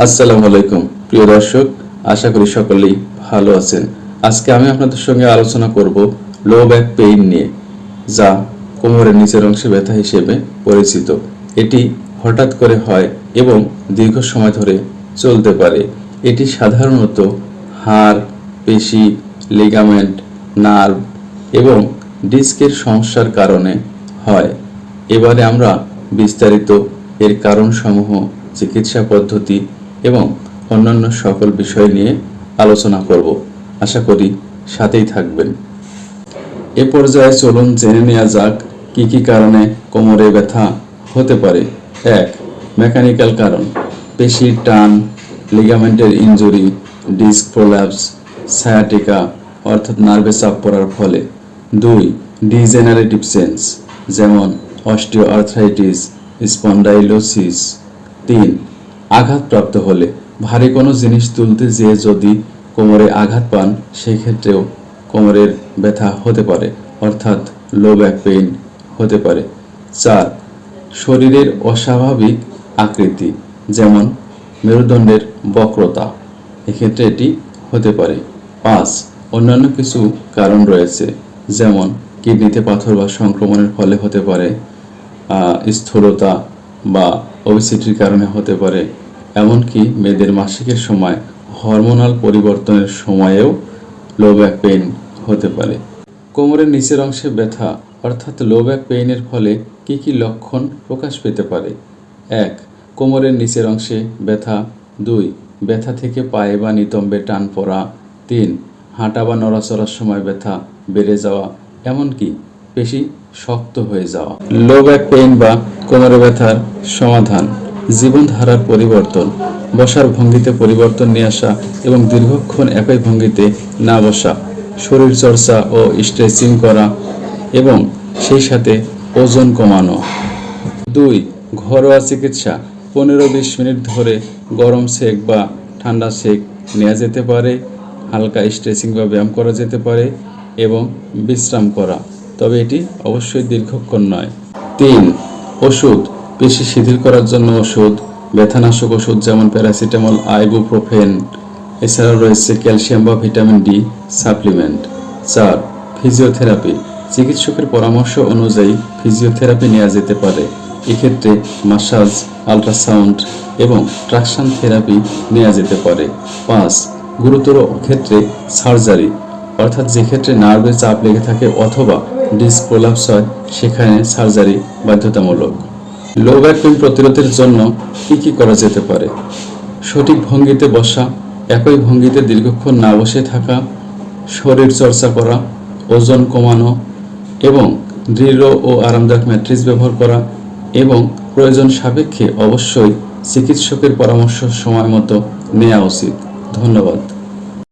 আসসালামু আলাইকুম, প্রিয় দর্শক, আশা করি সকলেই ভালো আছেন। আজকে আমি আপনাদের সঙ্গে আলোচনা করব লো ব্যাক পেইন নিয়ে, যা কোমরের নিচের অংশে ব্যথা হিসেবে পরিচিত। এটি হঠাৎ করে হয় এবং দীর্ঘ সময় ধরে চলতে পারে। এটি সাধারণত হাড়, পেশি লিগামেন্ট নার্ভ এবং ডিস্কের সমস্যার কারণে হয়। এবারে আমরা বিস্তারিত এর কারণসমূহ, চিকিৎসা পদ্ধতি এবং অন্যান্য সকল বিষয় নিয়ে আলোচনা করব। আশা করি সাথেই থাকবেন। এ পর্যায়ে চলুন জেনে নেওয়া যাক কি কি কারণে কোমরে ব্যথা হতে পারে। এক, মেকানিক্যাল কারণ। পেশির টান, লিগামেন্টের ইনজুরি, ডিস্ক প্রোল্যাপস সায়াটিকা, অর্থাৎ নার্ভে চাপ পড়ার ফলে। দুই, ডিজেনারেটিভ সেন্স, যেমন অস্টিও আর্থ্রাইটিস স্পন্ডাইলোসিস। তিন আঘাতপ্রাপ্ত হলে ভারী কোনো জিনিস তুলতে যেয়ে যদি কোমরে আঘাত পান, সেক্ষেত্রেও কোমরের ব্যথা হতে পারে, অর্থাৎ লো ব্যাক পেইন হতে পারে। চার, শরীরের অস্বাভাবিক আকৃতি, যেমন মেরুদণ্ডের বক্রতা, এক্ষেত্রে এটি হতে পারে। পাঁচ, অন্যান্য কিছু কারণ রয়েছে, যেমন কিডনিতে পাথর বা সংক্রমণের ফলে হতে পারে স্থূলতা বা ওবেসিটির কারণে হতে পারে এমনকি মেয়েদের মাসিকের সময় হরমোনাল পরিবর্তনের সময়েও লো ব্যাক পেইন হতে পারে। কোমরের নিচের অংশে ব্যথা, অর্থাৎ লো ব্যাক পেইনের ফলে কি কি লক্ষণ প্রকাশ পেতে পারে? এক, কোমরের নিচের অংশে ব্যথা। দুই, ব্যথা থেকে পায়ে বা নিতম্বে টান পড়া। তিন, হাঁটা বা নড়াচড়ার সময় ব্যথা বেড়ে যাওয়া, এমনকি পেশি শক্ত হয়ে যাওয়া। লো ব্যাক পেইন বা কোমরে ব্যথার সমাধান। জীবনধারার পরিবর্তন, বসার ভঙ্গিতে পরিবর্তন নিয়ে আসা এবং দীর্ঘক্ষণ একই ভঙ্গিতে না বসা, শরীর চর্চা ও স্ট্রেচিং করা এবং সেই সাথে ওজন কমানো। দুই, ঘরোয়া চিকিৎসা, পনেরো বিশ মিনিট ধরে গরম সেক বা ঠান্ডা সেক নেওয়া যেতে পারে, হালকা স্ট্রেচিং বা ব্যায়াম করা যেতে পারে এবং বিশ্রাম করা। তবে এটি অবশ্যই দীর্ঘক্ষণ নয়। তিন, ওষুধ পেশি শিথিল করার জন্য ওষুধ, ব্যথানাশক ওষুধ যেমন প্যারাসিটামল, আইবুপ্রোফেন, এছাড়াও রয়েছে ক্যালসিয়াম বা ভিটামিন ডি সাপ্লিমেন্ট। চার, ফিজিওথেরাপি। চিকিৎসকের পরামর্শ অনুযায়ী ফিজিওথেরাপি নেওয়া যেতে পারে। এক্ষেত্রে মাসাজ, আলট্রাসাউন্ড এবং ট্রাকশন থেরাপি নেওয়া যেতে পারে। পাঁচ, গুরুতর ক্ষেত্রে সার্জারি। অর্থাৎ যে ক্ষেত্রে নার্ভে চাপ লেগে থাকে অথবা ডিস্ক প্রলাপস হয়, সেখানে সার্জারি বাধ্যতামূলক। লো ব্যাক পেইন প্রতিরোধের জন্য কি কি করা যেতে পারে? সঠিক ভঙ্গিতে বসা, একই ভঙ্গিতে দীর্ঘক্ষণ না বসে থাকা, শরীর চর্চা করা, ওজন কমানো এবং দৃঢ় ও আরামদায়ক ম্যাট্রিক্স ব্যবহার করা এবং প্রয়োজন সাপেক্ষে অবশ্যই চিকিৎসকের পরামর্শ সময় মতো নেওয়া উচিত। ধন্যবাদ।